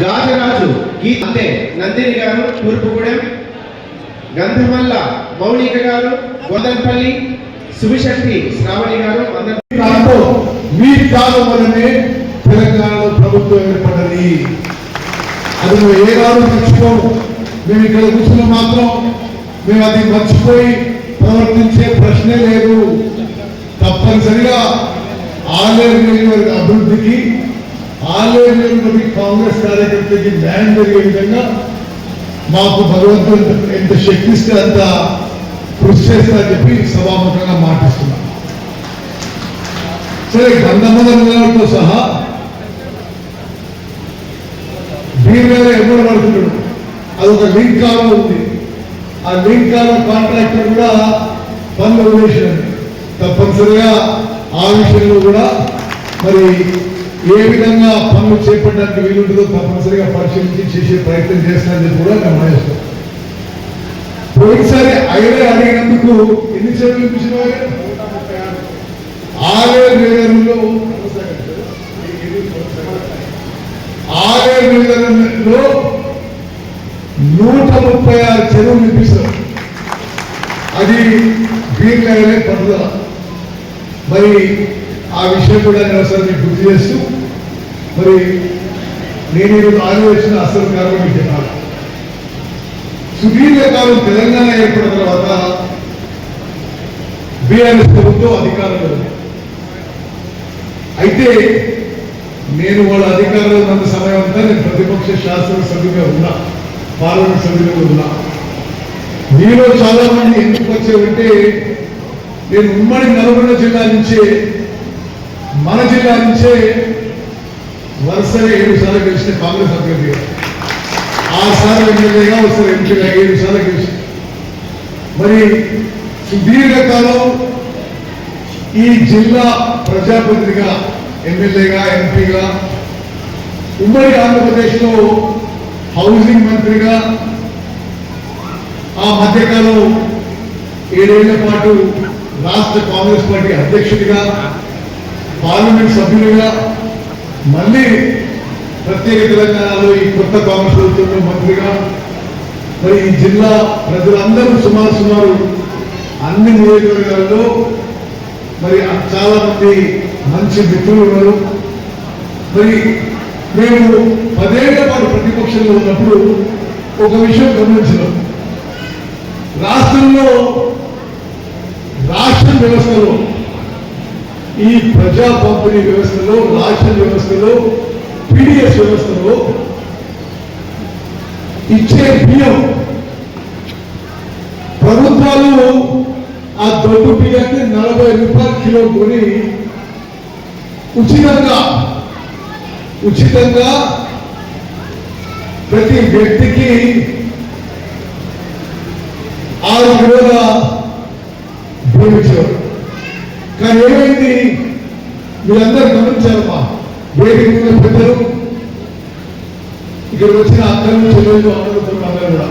గాజరాజు గీత అంతే నందిని గారు తూర్పుగూడెం. గంధమల్ల మౌలిక గారు గొందల్పల్లి సుభిశక్తి శ్రావణి గారు అందరూ మీ కాదు మనమే తెలంగాణలో ప్రభుత్వం ఏర్పడని. అది మేము ఏ రాదు మర్చిపోము మేము ఇక్కడ కూర్చున్న మాత్రం మేము అది మర్చిపోయి ప్రవర్తించే ప్రశ్నే లేదు. తప్పనిసరిగా ఆలేరు నియోజకవర్గ అభివృద్ధికి ఆలేరు నియోజకవర్గ కాంగ్రెస్ కార్యకర్తకి న్యాయం జరిగే విధంగా మాకు భగవంతుడు ఎంత శక్తిస్తే అంత కృషి చేస్తారని చెప్పి సభాముఖంగా మాటిస్తున్నాం. సరే గంధమదలతో సహా దీని మీద ఎవరు పడుతున్నాడు అది ఒక లింక్ కాలం ఉంది. ఆ లింక్ కాలం కాంట్రాక్టర్ కూడా పనులు వేసినది తప్పనిసరిగా ఆ విషయంలో కూడా మరి ఏ విధంగా పనులు చేపట్టడానికి వీలుంటుందో తప్పనిసరిగా పరిశీలించి చేసే ప్రయత్నం చేస్తానని కూడా నిర్ణయిస్తాం పోయినసారి ఐదే అడిగినందుకు ఎన్ని చర్యలు ఇప్పించిన ఆరేడు నివేదనలో ఆరేడు నివేదనలో నూట ముప్పై ఆరు చెరువులు ఇప్పిస్తారు అది బీర్లే పట్టుదల మరి ఆ విషయం కూడా నేను ఒకసారి మీకు గుర్తు చేస్తూ మరి నేను ఈరోజు ఆలోచన అసలు కారణం మీకు చెప్పాలి. సుదీర్ఘకాలం తెలంగాణ ఏర్పడిన తర్వాత బీఆర్ఎస్ ప్రభుత్వం అధికారంలో అయితే నేను వాళ్ళ అధికారంలో ఉన్న సమయం అంతా నేను ప్రతిపక్ష శాసన సభ్యుగా ఉన్నా పార్లమెంట్ సభ్యులుగా ఉన్నా. మీలో చాలా మంది ఎందుకు వచ్చారంటే నేను ఉమ్మడి నల్గొండ జిల్లా నుంచే మన జిల్లా నుంచే వరుసగా ఏడు సార్లు గెలిచిన కాంగ్రెస్ అభ్యర్థిగా సార్లు ఎమ్మెల్యేగా ఒకసారి ఎంపీగా ఏడు సార్లు గెలిచి మరి సుదీర్ఘకాలం ఈ జిల్లా ప్రజాప్రతినిధిగా ఎమ్మెల్యేగా ఎంపీగా ఉమ్మడి ఆంధ్రప్రదేశ్లో హౌసింగ్ మంత్రిగా ఆ మధ్యకాలం ఏడేళ్ళ పాటు రాష్ట్ర కాంగ్రెస్ పార్టీ అధ్యక్షుడిగా పార్లమెంట్ సభ్యులుగా మళ్ళీ ప్రత్యేక తెలంగాణలో ఈ కొత్త కాంగ్రెస్ ప్రభుత్వంలో మంత్రిగా మరి ఈ జిల్లా ప్రజలందరూ సుమారు సుమారు అన్ని నియోజకవర్గాల్లో మరి చాలా మంది మంచి మిత్రులు ఉన్నారు. మరి మేము పదేళ్ళ పాటు ప్రతిపక్షంలో ఉన్నప్పుడు ఒక విషయం గమనించినాం. రాష్ట్రంలో రాష్ట్ర వ్యవస్థలో ఈ ప్రజా పంపిణీ వ్యవస్థలో రాష్ట్ర వ్యవస్థలో పీడిఎస్ వ్యవస్థలో ఇచ్చే బియ్యం ప్రభుత్వాలు ఆ దొడ్డు బియ్యాన్ని నలభై రూపాయల కిలో కొని ఉచితంగా ఉచితంగా ప్రతి వ్యక్తికి ఆరు కిలోల బియ్యం ఇచ్చేవారు కానీ ఏమైంది? మీరందరూ గమనించారమ్మా వేదిక మీద పెద్దలు ఇక్కడ వచ్చిన అందరూ చెల్లెళ్ళు అందరూ కూడా